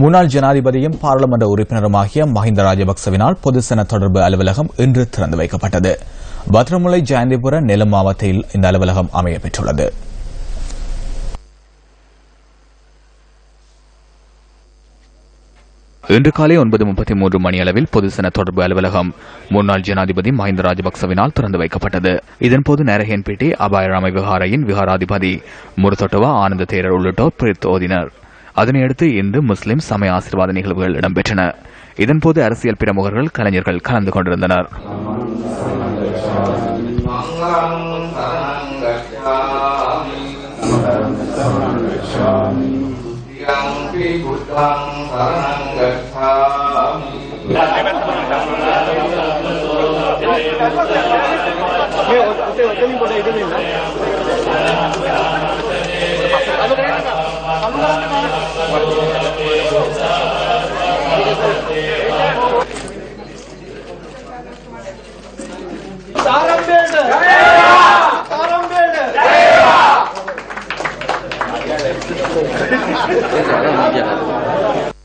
முன்னாள் ஜனாதிபதியும் பாராளுமன்ற உறுப்பினருமாகிய மஹிந்த ராஜபக்சவினால் பொதுசன தொடர்பு அலுவலகம் இன்று திறந்து வைக்கப்பட்டது. பத்ரமுலை ஜெயந்திபுர நெலும் மாவட்டத்தில் இந்த அலுவலகம் அமையப்பெற்றுள்ளது. இன்று காலை ஒன்பது முப்பத்தி மூன்று மணி அளவில் பொதுசன தொடர்பு அலுவலகம் முன்னாள் ஜனாதிபதி மஹிந்த ராஜபக்சவினால் திறந்து வைக்கப்பட்டது. இதன்போது நரஹேன்பேட்டை அபாயராம விஹாரையின் விகாராதிபதி முருத்தொட்டவா ஆனந்த தேரர் உள்ளிட்டோர் பிரித்து ஓதினர். அதனையடுத்து இந்து முஸ்லிம் சமய ஆசீர்வாத நிகழ்வுகள் இடம்பெற்றன. இதன்போது அரசியல் பிரமுகர்கள் கலைஞர்கள் கலந்து கொண்டிருந்தனர். 我早就理解了。